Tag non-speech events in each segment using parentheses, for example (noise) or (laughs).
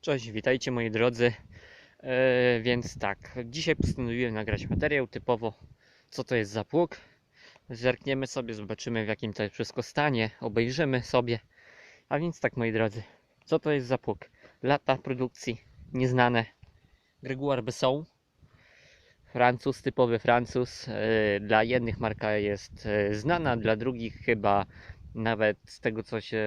Cześć, witajcie moi drodzy. E, więc tak, dzisiaj postanowiłem nagrać materiał typowo, co to jest za pług. Zerkniemy sobie, zobaczymy w jakim to jest wszystko stanie, obejrzymy sobie. A więc tak moi drodzy, co to jest za pług? Lata produkcji nieznane. Gregoire Besson, Francuz, typowy Francuz. E, dla jednych marka jest e, znana, dla drugich chyba nawet z tego co się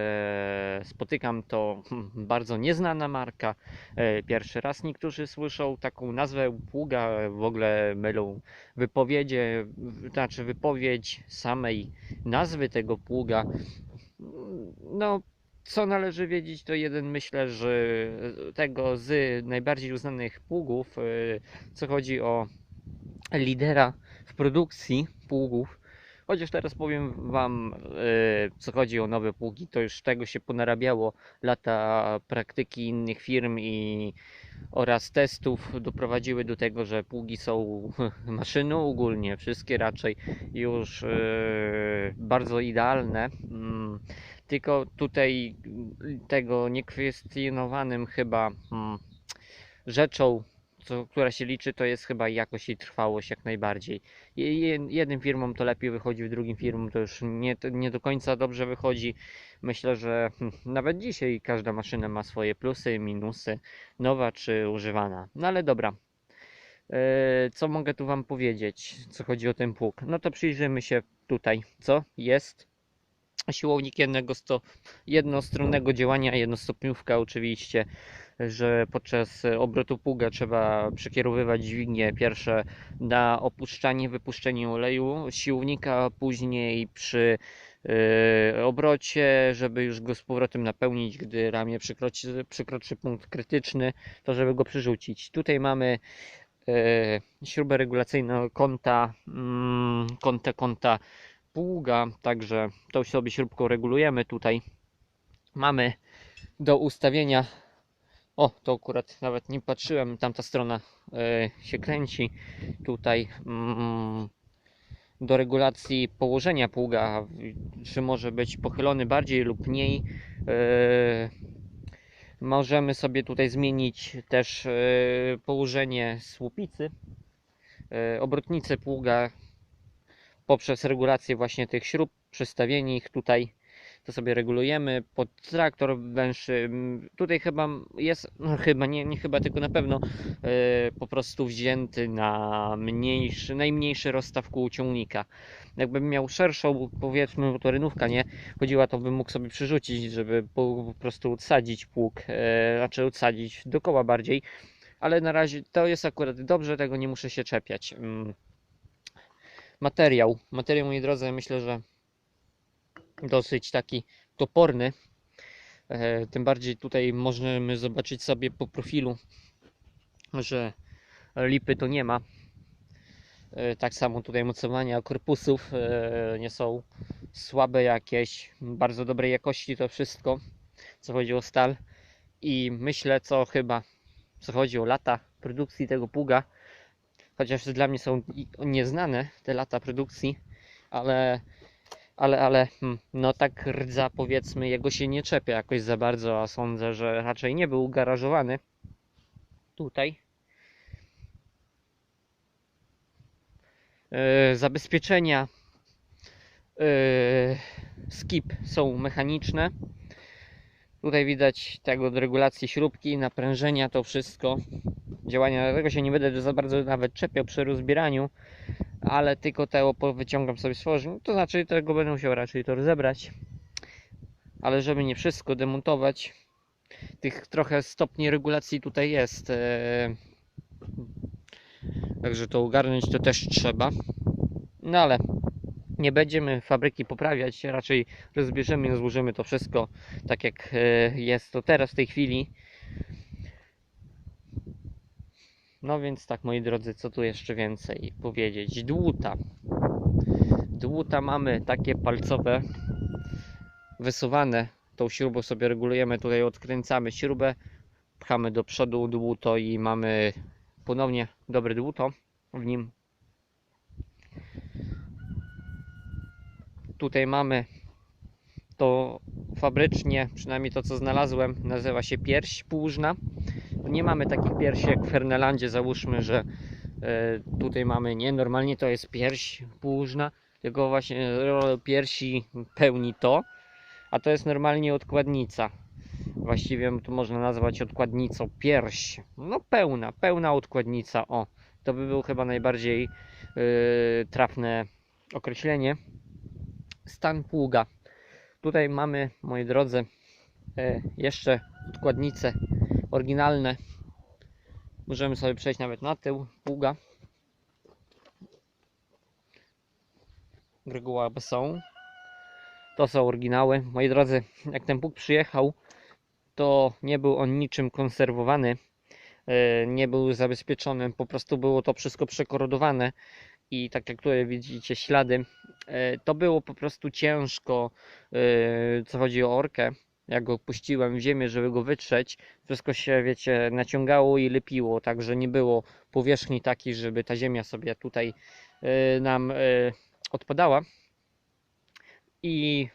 spotykam, to hmm, bardzo nieznana marka. E, Pierwszy raz niektórzy słyszą taką nazwę pługa, w ogóle mylą wypowiedzie, znaczy wypowiedź samej nazwy tego pługa. No, co należy wiedzieć, to jeden myślę, że tego z najbardziej uznanych pługów, e, co chodzi o lidera w produkcji pługów. Chociaż teraz powiem Wam, e, co chodzi o nowe pługi, to już tego się ponarabiało lata praktyki innych firm i oraz testów doprowadziły do tego, że pługi są (laughs) maszyną ogólnie, wszystkie raczej już e, bardzo idealne. Mm, Tylko tutaj tego niekwestionowanym chyba mm, rzeczą, co, która się liczy, to jest chyba jakość i trwałość jak najbardziej. Je- je- Jednym firmom to lepiej wychodzi, w drugim firmom to już nie, nie do końca dobrze wychodzi. Myślę, że (laughs) nawet dzisiaj każda maszyna ma swoje plusy, minusy, nowa czy używana. No ale dobra. E, Co mogę tu Wam powiedzieć, co chodzi o ten pług? No to przyjrzymy się tutaj, co jest. Siłownik jednego sto, jednostronnego działania, jednostopniówka oczywiście, że podczas obrotu pługa trzeba przekierowywać dźwignię pierwsze na opuszczanie, wypuszczenie oleju siłownika, później przy yy, obrocie, żeby już go z powrotem napełnić, gdy ramię przekroczy, przekroczy punkt krytyczny, to żeby go przerzucić. Tutaj mamy yy, śrubę regulacyjną kąta, mm, kąta, kąta pługa, także tą sobie śrubką regulujemy tutaj. Mamy do ustawienia o, to akurat nawet nie patrzyłem, tamta strona e, się kręci. Tutaj mm, do regulacji położenia pługa, czy może być pochylony bardziej lub mniej. E, możemy sobie tutaj zmienić też e, położenie słupicy, e, obrotnicy pługa poprzez regulację właśnie tych śrub, przestawienie ich tutaj to sobie regulujemy pod traktor węższy. Mm, Tutaj chyba jest, no chyba nie, nie chyba, tylko na pewno e, po prostu wzięty na mniejszy, najmniejszy rozstaw kół ciągnika. Jakbym miał szerszą, powiedzmy, bo nie? Chodziła, to bym mógł sobie przerzucić, żeby po, po prostu odsadzić pług, e, znaczy odsadzić do koła bardziej. Ale na razie to jest akurat dobrze, tego nie muszę się czepiać. Mm. Materiał. Materiał, moi drodzy, myślę, że dosyć taki toporny. E, Tym bardziej tutaj możemy zobaczyć sobie po profilu, że lipy to nie ma. E, Tak samo tutaj mocowania korpusów e, nie są słabe jakieś, bardzo dobrej jakości to wszystko, co chodzi o stal. I myślę, co chyba, co chodzi o lata produkcji tego pługa, chociaż dla mnie są nieznane te lata produkcji, ale ale, ale hmm, no tak rdza powiedzmy jego się nie czepia jakoś za bardzo, a sądzę, że raczej nie był garażowany tutaj. E, zabezpieczenia e, skip są mechaniczne. Tutaj widać tego od regulacji śrubki, naprężenia, to wszystko. Działania, tego się nie będę za bardzo nawet czepiał przy rozbieraniu ale tylko te wyciągam sobie z tworzy, to znaczy tego będę musiał raczej to rozebrać. Ale żeby nie wszystko demontować, tych trochę stopni regulacji tutaj jest. e, Także to ogarnąć to też trzeba. No ale nie będziemy fabryki poprawiać, raczej rozbierzemy i złożymy to wszystko tak jak e, jest to teraz w tej chwili. No więc tak moi drodzy, co tu jeszcze więcej powiedzieć? Dłuta. Dłuta mamy takie palcowe, wysuwane. Tą śrubą sobie regulujemy, tutaj odkręcamy śrubę, pchamy do przodu dłuto i mamy ponownie dobre dłuto w nim. Tutaj mamy to fabrycznie, przynajmniej to co znalazłem, nazywa się pierś płużna. Nie mamy takich piersi jak w Fernelandzie, załóżmy, że e, tutaj mamy, nie, normalnie to jest pierś półżna, tylko właśnie piersi pełni to, a to jest normalnie odkładnica. Właściwie to można nazwać odkładnicą pierś. No pełna, pełna odkładnica, o. To by było chyba najbardziej yy, trafne określenie. Stan pługa. Tutaj mamy, moi drodzy, e, jeszcze odkładnice oryginalne. Możemy sobie przejść nawet na tył pługa. Gregoire Besson. To są oryginały. Moi drodzy, jak ten pług przyjechał, to nie był on niczym konserwowany. e, Nie był zabezpieczony, po prostu było to wszystko przekorodowane i tak jak tutaj widzicie ślady, e, to było po prostu ciężko, e, co chodzi o orkę. Jak go puściłem w ziemię, żeby go wytrzeć, wszystko się, wiecie, naciągało i lepiło, także nie było powierzchni takiej, żeby ta ziemia sobie tutaj e, nam e, odpadała. I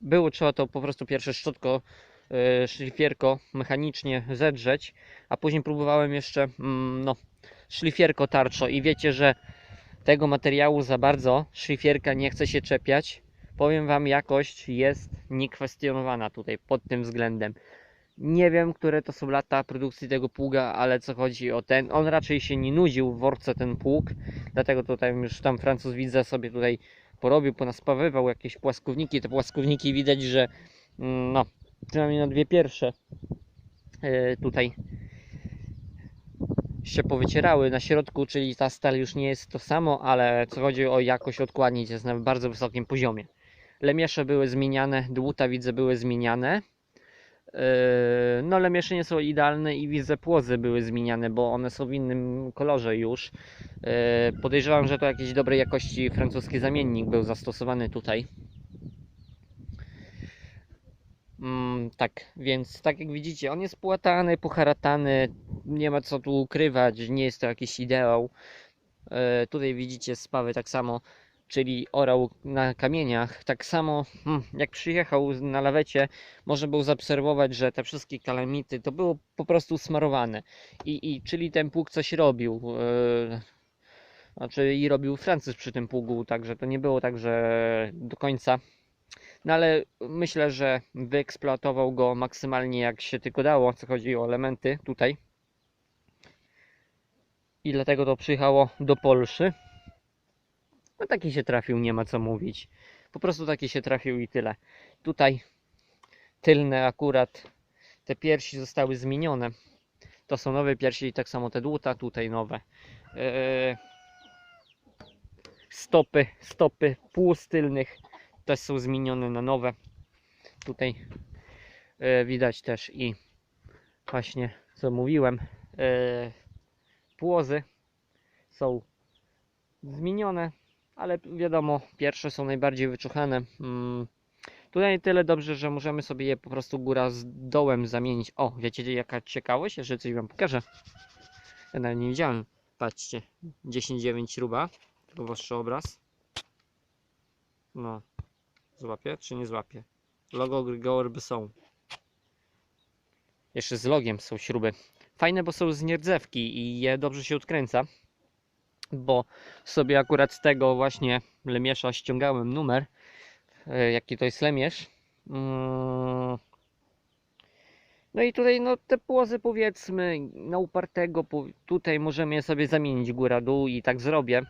było trzeba to po prostu pierwsze szczotko, e, szlifierko mechanicznie zedrzeć, a później próbowałem jeszcze, mm, no, szlifierko tarczo i wiecie, że tego materiału za bardzo szlifierka nie chce się czepiać. Powiem Wam, jakość jest niekwestionowana tutaj pod tym względem. Nie wiem, które to są lata produkcji tego pługa, ale co chodzi o ten, on raczej się nie nudził w worce ten pług, dlatego tutaj już tam Francuz widzę sobie tutaj porobił, ponaspawywał jakieś płaskowniki. Te płaskowniki widać, że mm, no, przynajmniej na dwie pierwsze e, tutaj się powycierały na środku, czyli ta stal już nie jest to samo, ale co chodzi o jakość odkładnic jest na bardzo wysokim poziomie. Lemiesze były zmieniane, dłuta widzę były zmieniane. Yy, No lemiesze nie są idealne i widzę płozy były zmieniane, bo one są w innym kolorze już. Yy, Podejrzewam, że to jakiejś dobrej jakości francuski zamiennik był zastosowany tutaj. Mm, tak, więc tak jak widzicie, on jest płatany, poharatany, nie ma co tu ukrywać, nie jest to jakiś ideał. E, tutaj widzicie spawy tak samo, czyli orał na kamieniach. Tak samo hmm, jak przyjechał na lawecie, można było zaobserwować, że te wszystkie kalamity to było po prostu smarowane. I, i czyli ten pług coś robił. E, znaczy i robił Francuz przy tym pługu, także to nie było tak, że do końca no ale myślę, że wyeksploatował go maksymalnie jak się tylko dało, co chodzi o elementy tutaj. I dlatego to przyjechało do Polszy. No taki się trafił, nie ma co mówić. Po prostu taki się trafił i tyle. Tutaj tylne akurat te piersi zostały zmienione. To są nowe piersi i tak samo te dłuta, tutaj nowe. Eee, stopy, stopy płuz tylnych też są zmienione na nowe. Tutaj e, widać też i właśnie co mówiłem, e, płozy są zmienione, ale wiadomo, pierwsze są najbardziej wyczuchane. Mm, Tutaj tyle dobrze, że możemy sobie je po prostu góra z dołem zamienić. O, wiecie jaka ciekawość? Jeszcze coś wam pokażę. Ja nawet nie widziałem. Patrzcie, 10,9 śruba. Powyższy obraz. No, Złapie czy nie złapie? Logo Grigor są. Jeszcze z logiem są śruby. Fajne, bo są z nierdzewki i je dobrze się odkręca. Bo sobie akurat z tego właśnie lemiesza ściągałem numer. e, Jaki to jest lemierz. Mm. No i tutaj no te płozy powiedzmy na upartego tutaj możemy je sobie zamienić góra dół i tak zrobię.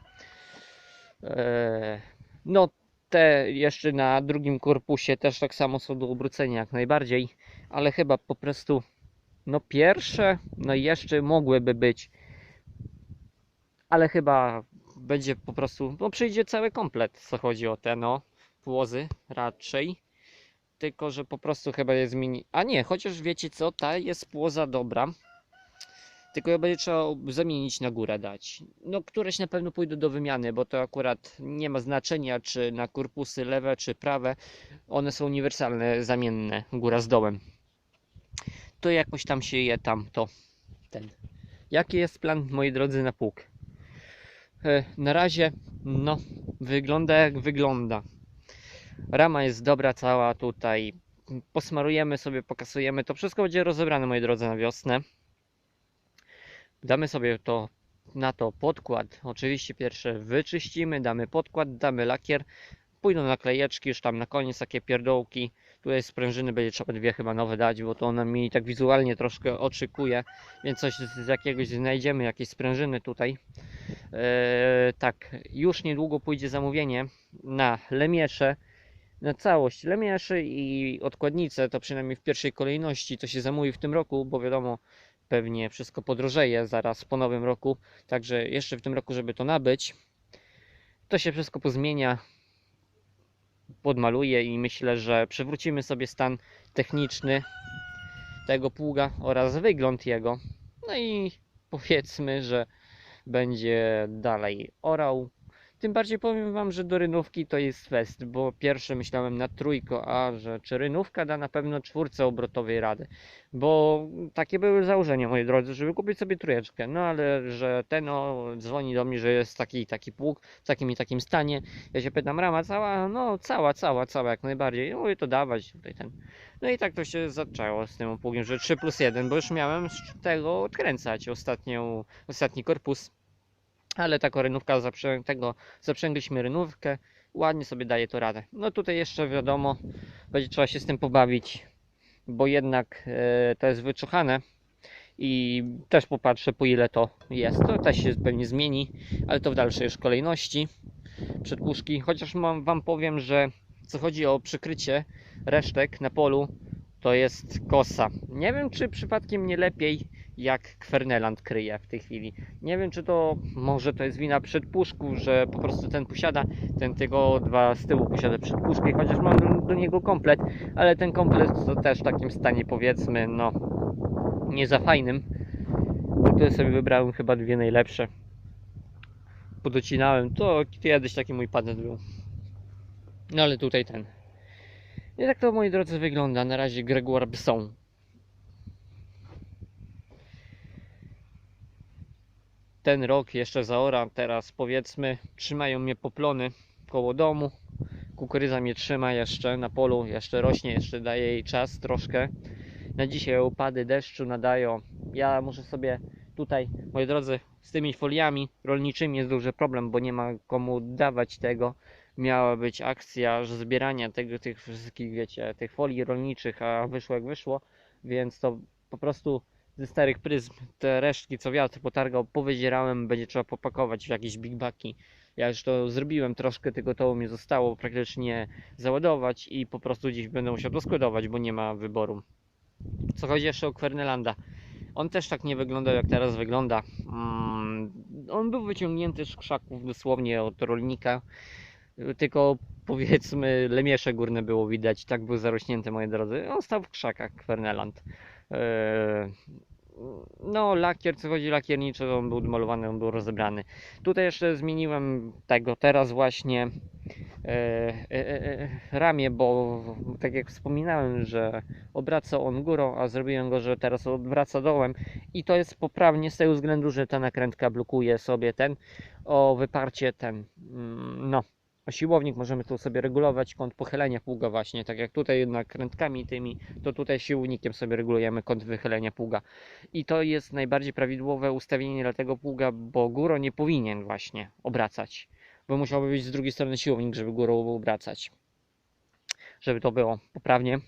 E, No te jeszcze na drugim korpusie też tak samo są do obrócenia jak najbardziej, ale chyba po prostu no pierwsze no jeszcze mogłyby być, ale chyba będzie po prostu, no przyjdzie cały komplet, co chodzi o te no płozy raczej, tylko że po prostu chyba je zmieni, a nie, chociaż wiecie co, ta jest płoza dobra, tylko ją będzie trzeba zamienić na górę dać. No któreś na pewno pójdą do wymiany, bo to akurat nie ma znaczenia, czy na korpusy lewe, czy prawe. One są uniwersalne, zamienne, góra z dołem. To jakoś tam się je tam, to ten. Jaki jest plan, moi drodzy, na pług? E, Na razie, no, wygląda jak wygląda. Rama jest dobra cała tutaj. Posmarujemy sobie, pokasujemy. To wszystko będzie rozebrane, moi drodzy, na wiosnę. Damy sobie to na to podkład. Oczywiście pierwsze wyczyścimy, damy podkład, damy lakier. Pójdą naklejeczki, już tam na koniec takie pierdołki. Tutaj sprężyny będzie trzeba dwie chyba nowe dać, bo to ona mi tak wizualnie troszkę oczykuje. Więc coś z, jakiegoś znajdziemy, jakieś sprężyny tutaj. Eee, tak, już niedługo pójdzie zamówienie na lemiesze, na całość lemieszy i odkładnice, to przynajmniej w pierwszej kolejności to się zamówi w tym roku, bo wiadomo, pewnie wszystko podrożeje zaraz po nowym roku, także jeszcze w tym roku, żeby to nabyć, to się wszystko pozmienia, podmaluje i myślę, że przywrócimy sobie stan techniczny tego pługa oraz wygląd jego. No i powiedzmy, że będzie dalej orał. Tym bardziej powiem Wam, że do rynówki to jest fest, bo pierwsze myślałem na trójko, a że czy rynówka da na pewno czwórce obrotowej rady, bo takie były założenia, moi drodzy, żeby kupić sobie trójeczkę, no ale że ten o, dzwoni do mnie, że jest taki taki pług w takim i takim stanie, ja się pytam, rama cała? No cała, cała, cała jak najbardziej, no i to dawać tutaj ten. No i tak to się zaczęło z tym pługiem, że 3 plus 1, bo już miałem z tego odkręcać ostatnią, ostatni korpus ale taka rynówka zaprzę, tego zaprzęgliśmy rynówkę, ładnie sobie daje to radę. No tutaj jeszcze wiadomo, będzie trzeba się z tym pobawić, bo jednak e, to jest wyczuchane i też popatrzę po ile to jest. To też się pewnie zmieni, ale to w dalszej już kolejności przedpuszki. Chociaż mam, Wam powiem, że co chodzi o przykrycie resztek na polu, to jest kosa. Nie wiem, czy przypadkiem nie lepiej jak Kwerneland kryje w tej chwili. Nie wiem, czy to może to jest wina przedpuszków, że po prostu ten posiada, ten tego dwa z tyłu posiada przedpuszki, chociaż mam do, niego komplet, ale ten komplet to też w takim stanie powiedzmy, no nie za fajnym. Tutaj sobie wybrałem chyba dwie najlepsze. Podocinałem, to kiedyś taki mój patent był. No ale tutaj ten. I tak to moi drodzy wygląda. Na razie Gregoire Besson. Ten rok jeszcze zaora, teraz powiedzmy trzymają mnie poplony koło domu. Kukurydza mnie trzyma jeszcze na polu, jeszcze rośnie, jeszcze daje jej czas troszkę. Na dzisiaj opady deszczu nadają. Ja muszę sobie tutaj, moi drodzy, z tymi foliami rolniczymi jest duży problem, bo nie ma komu dawać tego miała być akcja zbierania tego, tych wszystkich, wiecie, tych folii rolniczych, a wyszło jak wyszło, więc to po prostu ze starych pryzm te resztki, co wiatr potargał, powydzierałem, będzie trzeba popakować w jakieś big bagi. Ja już to zrobiłem troszkę, tylko to mi zostało praktycznie załadować i po prostu dziś będę musiał to składować, bo nie ma wyboru. Co chodzi jeszcze o Kwernelanda. On też tak nie wyglądał jak teraz wygląda. Mm, on był wyciągnięty z krzaków dosłownie od rolnika tylko powiedzmy lemiesze górne było widać, tak był zarośnięty moi drodzy. On stał w krzakach Kwerneland. Eee, no lakier, co chodzi lakierniczy, on był malowany, on był rozebrany. Tutaj jeszcze zmieniłem tego teraz właśnie e, e, e, ramię, bo tak jak wspominałem, że obraca on górą, a zrobiłem go, że teraz odwraca dołem i to jest poprawnie z tego względu, że ta nakrętka blokuje sobie ten o wyparcie ten mm, no a siłownik możemy tu sobie regulować kąt pochylenia pługa właśnie, tak jak tutaj nakrętkami tymi, to tutaj siłownikiem sobie regulujemy kąt wychylenia pługa. I to jest najbardziej prawidłowe ustawienie dla tego pługa, bo górą nie powinien właśnie obracać, bo musiałby być z drugiej strony siłownik, żeby górą obracać. Żeby to było poprawnie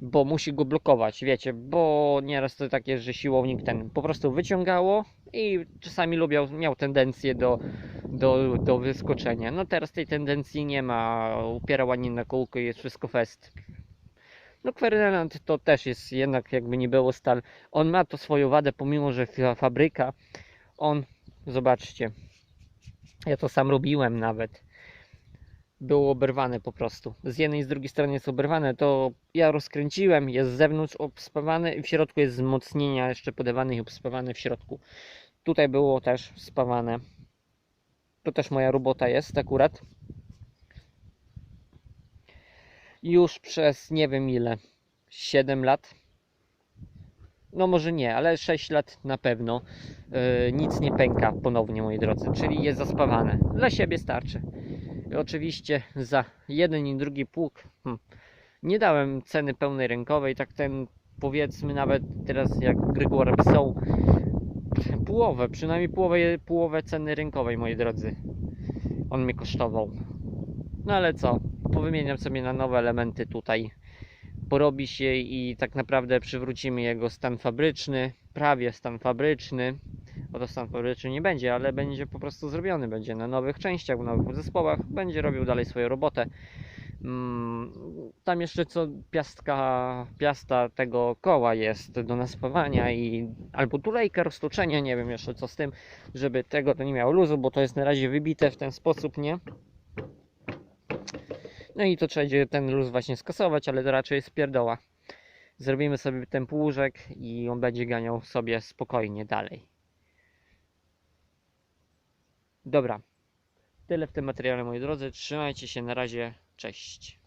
bo musi go blokować, wiecie, bo nieraz to takie, że siłownik ten po prostu wyciągało i czasami lubiał, miał tendencję do, do, do wyskoczenia. No teraz tej tendencji nie ma, upiera ładnie na kółko i jest wszystko fest. No Ferdynand to też jest jednak jakby nie było stal. On ma to swoją wadę, pomimo że fabryka, on, zobaczcie, ja to sam robiłem nawet było oberwane po prostu. Z jednej i z drugiej strony jest oberwane, to ja rozkręciłem, jest z zewnątrz obspawane i w środku jest wzmocnienia jeszcze podawane i obspawane w środku. Tutaj było też spawane. To też moja robota jest akurat. Już przez nie wiem ile, 7 lat. No może nie, ale 6 lat na pewno. Yy, nic nie pęka ponownie, moi drodzy, czyli jest zaspawane. Dla siebie starczy. Oczywiście za jeden i drugi pług hmm, nie dałem ceny pełnej rynkowej, tak ten powiedzmy nawet teraz jak Grygora pisał połowę, przynajmniej połowę, połowę ceny rynkowej, moi drodzy. On mnie kosztował. No ale co, powymieniam sobie na nowe elementy tutaj. Porobi się i tak naprawdę przywrócimy jego stan fabryczny, prawie stan fabryczny. Oto stan fabryczny nie będzie, ale będzie po prostu zrobiony. Będzie na nowych częściach, w nowych zespołach. Będzie robił dalej swoją robotę. Mm, Tam jeszcze co piastka, piasta tego koła jest do naspawania i albo tulejka, roztoczenia, nie wiem jeszcze co z tym, żeby tego to nie miało luzu, bo to jest na razie wybite w ten sposób, nie? No i to trzeba będzie ten luz właśnie skasować, ale to raczej jest pierdoła. Zrobimy sobie ten półżek i on będzie ganiał sobie spokojnie dalej. Dobra. Tyle w tym materiale moi drodzy. Trzymajcie się na razie. Cześć.